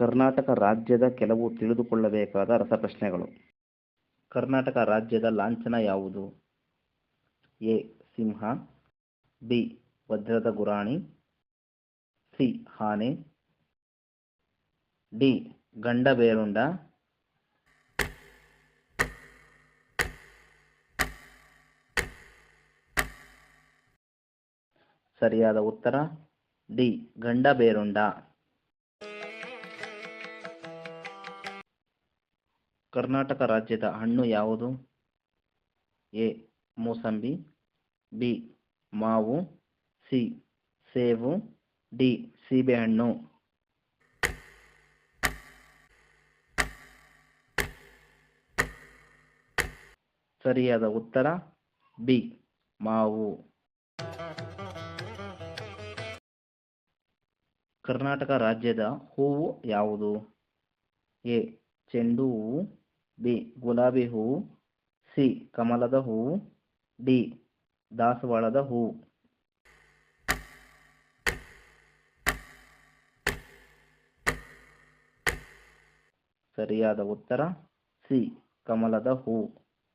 ಕರ್ನಾಟಕ ರಾಜ್ಯದ ಕೆಲವು ತಿಳಿದುಕೊಳ್ಳಬೇಕಾದ ರಸಪ್ರಶ್ನೆಗಳು. ಕರ್ನಾಟಕ ರಾಜ್ಯದ ಲಾಂಛನ ಯಾವುದು? ಎ. ಸಿಂಹ, ಬಿ. ವಜ್ರದ ಗುರಾಣಿ, ಸಿ. ಹಾನೆ, ಡಿ. ಗಂಡಬೇರುಂಡ. ಸರಿಯಾದ ಉತ್ತರ, ಡಿ. ಗಂಡಬೇರುಂಡ. ಕರ್ನಾಟಕ ರಾಜ್ಯದ ಹಣ್ಣು ಯಾವುದು? ಎ, ಮೂಸಂಬಿ, ಬಿ, ಮಾವು, ಸಿ, ಸೇಬು, ಡಿ, ಸೀಬೆಹಣ್ಣು. ಸರಿಯಾದ ಉತ್ತರ, ಬಿ, ಮಾವು. ಕರ್ನಾಟಕ ರಾಜ್ಯದ ಹೂವು ಯಾವುದು? ಎ, ಚೆಂಡು ಹೂವು ಬಿ. ಗುಲಾಬಿ ಹೂವು ಸಿ. ಕಮಲದ ಹೂವು ಡಿ. ದಾಸವಾಳದ ಹೂವು ಸರಿಯಾದ ಉತ್ತರ ಸಿ. ಕಮಲದ ಹೂವು